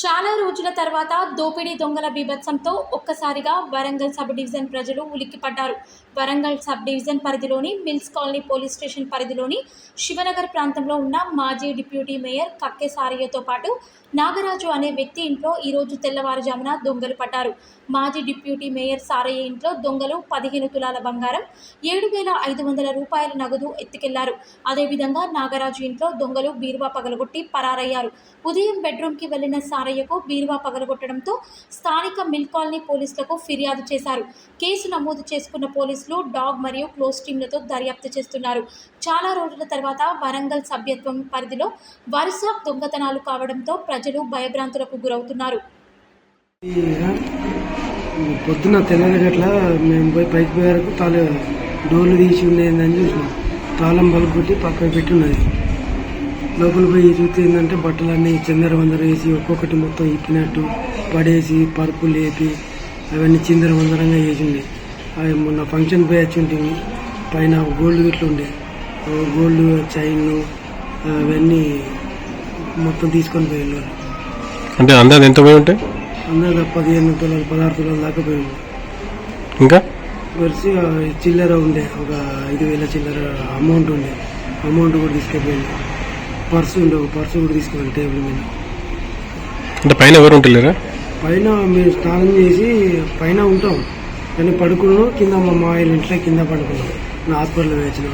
చాలా రోజుల తర్వాత దోపిడీ దొంగల బీభత్సంతో ఒక్కసారిగా వరంగల్ సబ్ డివిజన్ ప్రజలు ఉలిక్కిపడ్డారు. వరంగల్ సబ్ డివిజన్ పరిధిలోని మిల్స్ కాలనీ పోలీస్ స్టేషన్ పరిధిలోని శివనగర్ ప్రాంతంలో ఉన్న మాజీ డిప్యూటీ మేయర్ కక్కే సారయ్యతో పాటు నాగరాజు అనే వ్యక్తి ఇంట్లో ఈరోజు తెల్లవారుజామున దొంగలు పడ్డారు. మాజీ డిప్యూటీ మేయర్ సారయ్య ఇంట్లో దొంగలు పదిహేను తులాల బంగారం ఏడు వేల ఐదు వందల రూపాయల నగదు ఎత్తుకెళ్ళారు. అదేవిధంగా నాగరాజు ఇంట్లో దొంగలు బీరువా పగలగొట్టి పరారయ్యారు. ఉదయం బెడ్రూమ్కి వెళ్ళిన సారయ్యకు బీరువా పగలగొట్టడంతో స్థానిక మిల్ కాలనీ పోలీసులకు ఫిర్యాదు చేశారు. కేసు నమోదు చేసుకున్న పోలీసులు డాగ్ మరియు క్లోజ్ టీంలతో దర్యాప్తు చేస్తున్నారు. చాలా రోజుల తర్వాత వరంగల్ సభ్యత్వం పరిధిలో వరుస దొంగతనాలు కావడంతో ప్రజలు భయభ్రాంతులకు గురవుతున్నారు. పొద్దున తెల్లల గట్ల మేము పోయి పైకి పోయే వరకు డోర్లు తీసి ఉండేదని చూసినాం. తాళం బలుపు పెట్టి పక్కన పెట్టి ఉన్నది లోపల పోయి చూస్తే ఏంటంటే బట్టలన్నీ చిందర వందర వేసి ఒక్కొక్కటి మొత్తం ఇప్పినట్టు పడేసి పరుపులు లేపి అవన్నీ చిందర వందరంగా వేసింది అవి మొన్న ఫంక్షన్ పోయి వచ్చి ఉంటుంది పైన గోల్డ్ గిట్లు ఉండే. గోల్డ్ చైన్లు అవన్నీ మొత్తం తీసుకొని వాళ్ళు అంటే అందాది ఎంత పోయి ఉంటాయి అందరూ పదిహేను తులాలు పదహారు తులాలు దాకా పోయింది ఇంకా? వరుసగా చిల్లర ఉండే. ఒక ఐదు వేల చిల్లర అమౌంట్ ఉండే. అమౌంట్ కూడా తీసుకెళ్ళిపోయింది పర్సు ఉండే పర్సు కూడా తీసుకెళ్ళి టేబుల్ మీద. అంటే పైన ఎవరు ఉంటలేరా? పైన మేము స్నానం చేసి పైన ఉంటాం. కానీ పడుకున్నాం కింద మా మాయల ఇంట్లో కింద పడుకున్నాం నా హాస్పిటల్లో వేసిన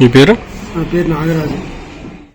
మీ పేరు? నా పేరు నాగరాజు.